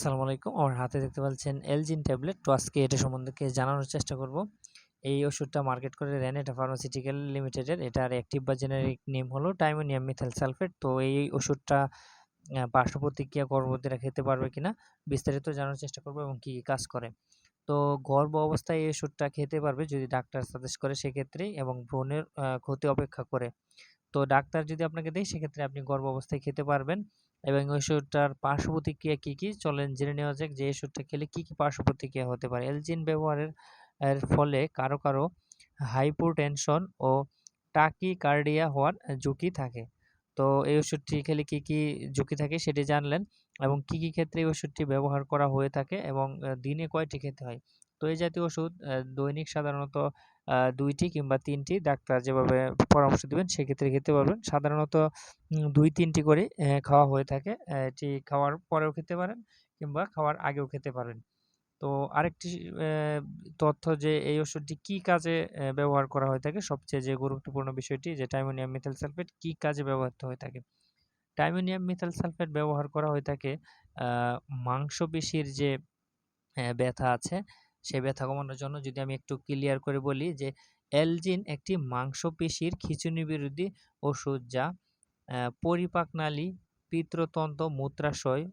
আসসালামু আলাইকুম। আমার হাতে দেখতে পাচ্ছেন এলজিন ট্যাবলেট। তো আজকে এটা সম্বন্ধে জানানোর চেষ্টা করব। এই ওষুধটা মার্কেট করে রেনেটা ফার্মাসিউটিক্যাল লিমিটেডের এটার অ্যাক্টিভ বা জেনারিক নেম হলো টাইমোনিয়াম মিথাইল সালফেট তো এই ওষুধটা পার্শ্ব প্রতিক্রিয়া গর্ভবতীরা খেতে পারবে কিনা বিস্তারিত জানার চেষ্টা করব এবং কী কী কাজ করে। তো গর্ভ অবস্থায় এই ওষুধটা খেতে পারবে যদি ডাক্তার সাজেস্ট করে সেক্ষেত্রেই এবং ভ্রূণের ক্ষতি অপেক্ষা করে। তো ডাক্তার যদি আপনাকে দেয় সেক্ষেত্রে আপনি গর্ভ অবস্থায় খেতে পারবেন। এবং ওই ওষুধটার পার্শ্ব প্রতিক্রিয়া কী কী? চলেন জেনে নেওয়া যাক যে ওষুধটা খেলে কী কী পার্শ্ব প্রতিক্রিয়া হতে পারে। এলজিন ব্যবহারের, এর ফলে কারও কারও হাইপোটেনশন ও টাকিকার্ডিয়া হওয়ার ঝুঁকি থাকে। তো এই ওষুধটি খেলে কী কী ঝুঁকি থাকে সেটি জানলেন এবং কী কী ক্ষেত্রে এই ওষুধটি ব্যবহার করা হয়ে থাকে এবং দিনে কয়টি খেতে হয়? তো এই জাতীয় ওষুধ দৈনিক সাধারণত দুইটি কিংবা তিনটি ডাক্তার যেভাবে পরামর্শ দেবেন সেক্ষেত্রে খেতে পারবেন। সাধারণত দুই তিনটি করে খাওয়া হয়ে থাকে। এটি খাওয়ার পরেও খেতে পারেন কিংবা খাওয়ার আগেও খেতে পারেন। তো আরেকটি তথ্য যে এই ওষুধটি কি কাজে ব্যবহার করা হয়ে থাকে, সবচেয়ে যে গুরুত্বপূর্ণ বিষয়টি যে টাইমোনিয়াম মিথাইল সালফেট কি কাজে ব্যবহৃত হয়ে থাকে? টাইমোনিয়াম মিথাইল সালফেট ব্যবহার করা হয়ে থাকে মাংসপেশির যে ব্যথা আছে সেই ব্যথা কমানোর জন্য যদি আমি একটু ক্লিয়ার করে বলি যে এলজিন একটি মাংসপেশির খিঁচুনি বিরোধী ওষুধ যা পরিপাকনালী পিত্রতন্ত্র, মূত্রাশয়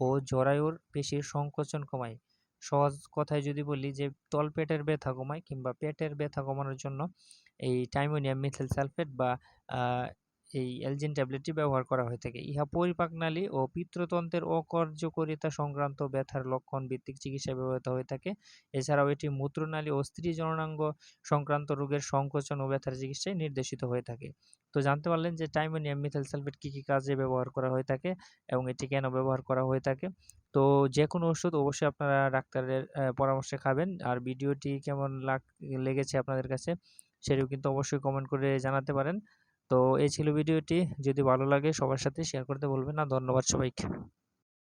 ও জরায়ুর পেশির সংকোচন কমায়। সহজ কথায় যদি বলি যে, তলপেটের ব্যথা কমায় কিংবা পেটের ব্যথা কমানোর জন্য এই টাইমোনিয়াম মিথিল সালফেট বা এই এলজিন ট্যাবলেটটি ব্যবহার করা হয়ে থাকে। ইহা পরিপাকনালী ও পিত্রতন্ত্রের অকার্যকরিতা সংক্রান্ত ব্যথার লক্ষণ ভিত্তিক চিকিৎসায় ব্যবহৃত হয়ে থাকে। এছাড়াও এটি মূত্রনালী ও স্ত্রী জননাঙ্গ সংক্রান্ত রোগের সংকোচন ও ব্যথার চিকিৎসায় নির্দেশিত হয়ে থাকে। তো জানতে পারলেন যে টাইমোনিয়াম মিথাইল সালফেট কী কী কাজে ব্যবহার করা হয়ে থাকে এবং এটি কেন ব্যবহার করা হয়ে থাকে? তো যে কোনো ওষুধ অবশ্যই আপনারা ডাক্তারের পরামর্শে খাবেন। আর ভিডিওটি কেমন লাগ, লেগেছে আপনাদের কাছে সেটিও কিন্তু অবশ্যই কমেন্ট করে জানাতে পারেন। তো এই ছিল ভিডিওটি। যদি ভালো লাগে সবার সাথে শেয়ার করতে বলবেন না। ধন্যবাদ সবাইকে।